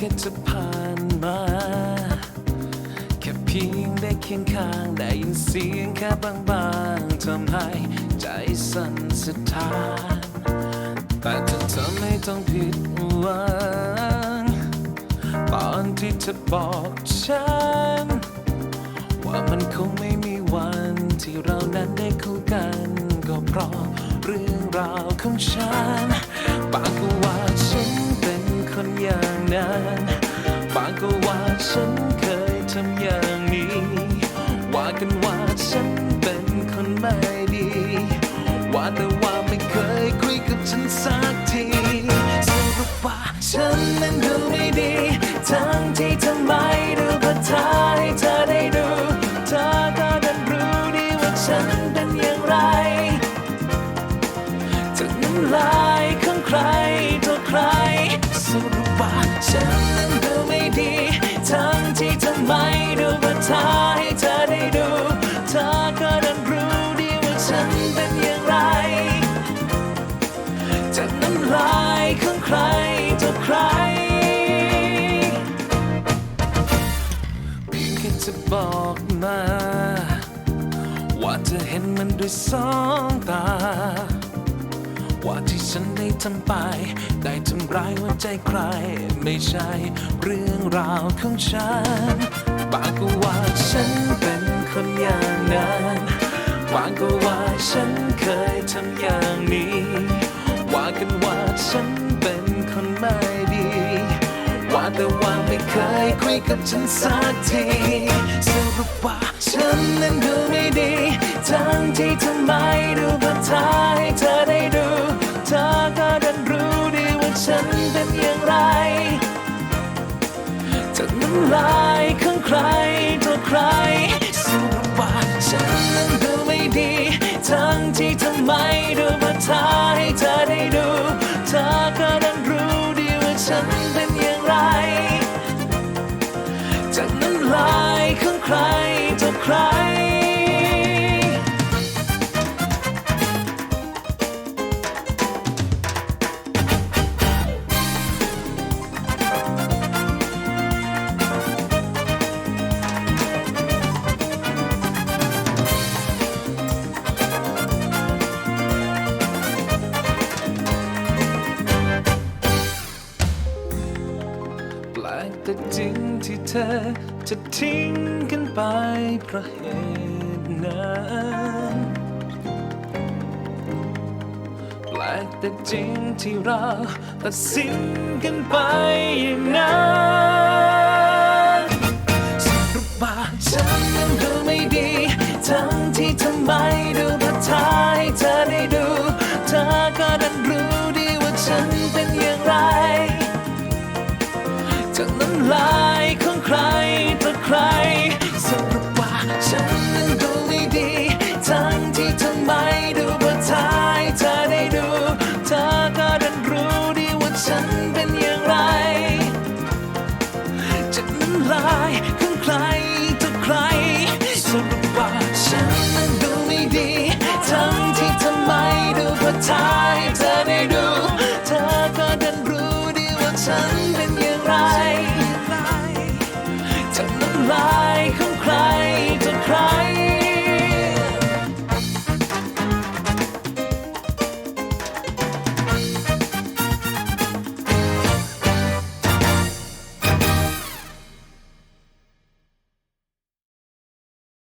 ค่จะผ่านมา แค่เพียงได้เคียงข้างได้ยินเสียงแค่บางๆทำให้ใจสั่นสะท้านแต่จะทำให้ต้องผิดหวังตอนที่จะบอกฉัน ว่ามันคงไม่มีวันที่เรานั้นได้คู่กัน ก็เพราะเรื่องราวของฉัน ปากู นั้นปากก็ว่าฉัน ฉันนั้นดูไม่ดี ทั้งที่ทำไมดูว่าท้าให้เธอได้ดู เธอก็ดันรู้ดีว่าฉันเป็นอย่างไร จากน้ำลายของใครต่อใคร เพียงแค่จะบอกมา ว่าเธอเห็นมันด้วยสองตา ฉันได้ทำไป ได้ทำร้ายหัวใจใคร ไม่ใช่เรื่องราวของฉันบางก็ว่าฉันเป็นคนอย่างนั้นบางก็ว่าฉันเคยทำอย่างนี้ ว่ากันว่าฉันเป็นคนไม่ดี ว่าแต่ว่าไม่เคยคุยกับฉันสักที ฉันเป็นอย่างไรจากน้ำลายของใครต่อใครสรุปว่าฉันนั้นดูไม่ดี ทั้งที่ทำไมดูมาท้าให้เธอได้ดูเธอก็ดันรู้ดีว่าฉันเป็นอย่างไร จากน้ำลายของใคร เธอจะทิ้งกันไปเพราะเหตุนั้นแปลกแต่จริงที่เราตัดสินกันไปอย่างนั้นสรุปว่าฉันนั้นดูไม่ดี ทั้งที่ทำไมดูพัดท้าให้เธอได้ดู เธอก็ดันรู้ดีว่าฉันเป็นอย่างไร จากน้ำลา ทำไมดูเพื่ทยเธอได้ดู เธอก็ดันรู้ดีว่าฉันเป็นอย่างไรจากน้ำลายของใครต่อใครสรุปว่าฉันดูไม่ดี ทั้ที่ทำไมดูเพื่ทย